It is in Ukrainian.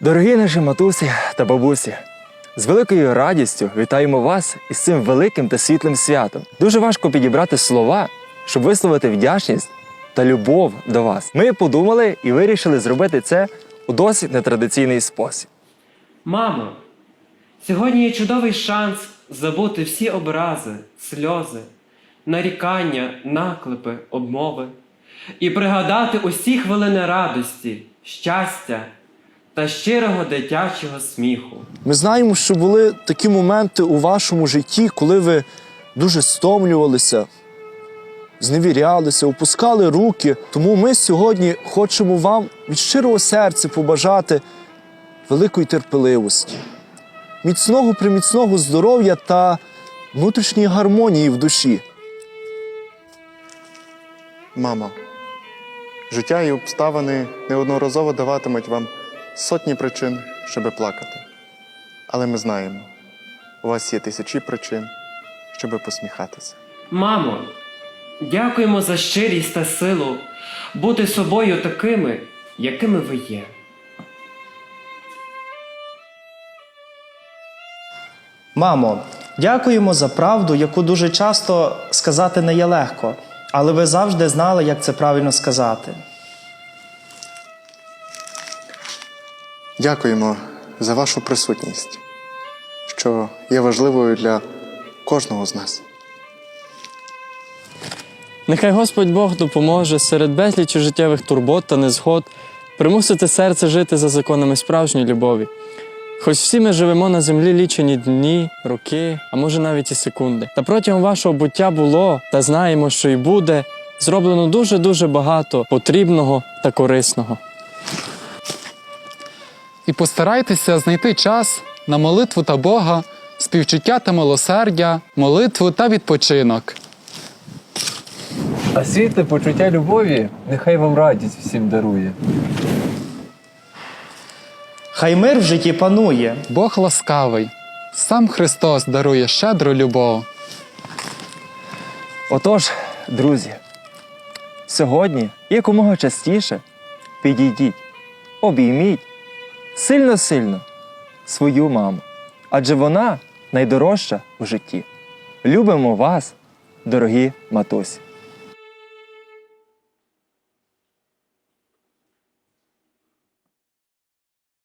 Дорогі наші матусі та бабусі, з великою радістю вітаємо вас із цим великим та світлим святом. Дуже важко підібрати слова, щоб висловити вдячність та любов до вас. Ми подумали і вирішили зробити це у досить нетрадиційний спосіб. Мамо, сьогодні є чудовий шанс забути всі образи, сльози, нарікання, наклепи, обмови і пригадати усі хвилини радості, щастя та щирого дитячого сміху. Ми знаємо, що були такі моменти у вашому житті, коли ви дуже стомлювалися, зневірялися, опускали руки. Тому ми сьогодні хочемо вам від щирого серця побажати великої терпеливості, міцного приміцного здоров'я та внутрішньої гармонії в душі. Мамо, життя і обставини неодноразово даватимуть вам сотні причин, щоби плакати. Але ми знаємо, у вас є тисячі причин, щоби посміхатися. Мамо, дякуємо за щирість та силу бути собою такими, якими ви є. Мамо, дякуємо за правду, яку дуже часто сказати не є легко, але ви завжди знали, як це правильно сказати. Дякуємо за вашу присутність, що є важливою для кожного з нас. Нехай Господь Бог допоможе серед безлічі життєвих турбот та незгод примусити серце жити за законами справжньої любові. Хоч всі ми живемо на землі лічені дні, роки, а може навіть і секунди. Та протягом вашого буття було, та знаємо, що і буде, зроблено дуже-дуже багато потрібного та корисного. І постарайтеся знайти час на молитву та Бога, співчуття та милосердя, молитву та відпочинок. А світле почуття любові нехай вам радість всім дарує. Хай мир в житті панує. Бог ласкавий, сам Христос дарує щедру любов. Отож, друзі, сьогодні якомога частіше підійдіть, обійміть сильно-сильно свою маму, адже вона найдорожча у житті. Любимо вас, дорогі матусі.